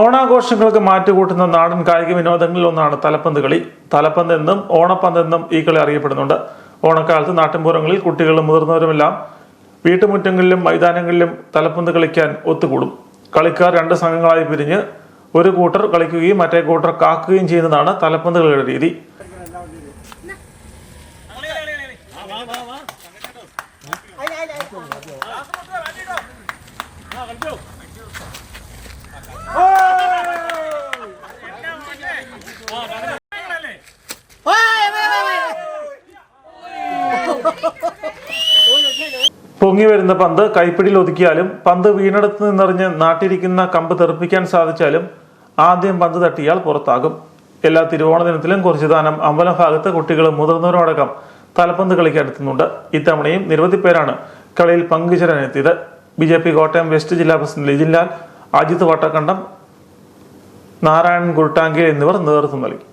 ഓണാഘോഷങ്ങൾക്ക് മാറ്റുകൂട്ടുന്ന നാടൻ കായിക വിനോദങ്ങളിൽ ഒന്നാണ് തലപ്പന്ത് കളി. തലപ്പന്ത് എന്നും ഓണപ്പന്ത് എന്നും ഈ കളി അറിയപ്പെടുന്നുണ്ട്. ഓണക്കാലത്ത് നാട്ടിൻപുറങ്ങളിൽ കുട്ടികളും മുതിർന്നവരുമെല്ലാം വീട്ടുമുറ്റങ്ങളിലും മൈതാനങ്ങളിലും തലപ്പന്ത് കളിക്കാൻ ഒത്തുകൂടും. കളിക്കാർ രണ്ട് സംഘങ്ങളായി പിരിഞ്ഞ് ഒരു കൂട്ടർ കളിക്കുകയും മറ്റേ കൂട്ടർ കാക്കുകയും ചെയ്യുന്നതാണ് തലപ്പന്ത് കളിയുടെ രീതി. പൊങ്ങി വരുന്ന പന്ത് കൈപ്പിടിയിൽ ഒതുക്കിയാലും പന്ത് വീണെടുത്ത് നിന്നെറിഞ്ഞ് നാട്ടിരിക്കുന്ന കമ്പ് തെറിപ്പിക്കാൻ സാധിച്ചാലും ആദ്യം പന്ത് തട്ടിയാൽ പുറത്താകും. എല്ലാ തിരുവോണ ദിനത്തിലും കുറച്ച് ദാനം അമ്പലം ഭാഗത്ത് കുട്ടികളും മുതിർന്നവരും അടക്കം തലപ്പന്ത് കളിക്കാൻ എത്തുന്നുണ്ട് ഇത്തവണയും നിരവധി പേരാണ് കളിയിൽ പങ്കുചേരാനെത്തിയത്. B J P Kottayam west ജില്ലാ പ്രസിഡന്റ് ലിജിൻലാൽ അജിത് വട്ടക്കണ്ടം നാരായണൻ കുരുട്ടാങ്കി എന്നിവർ നേതൃത്വം നൽകി.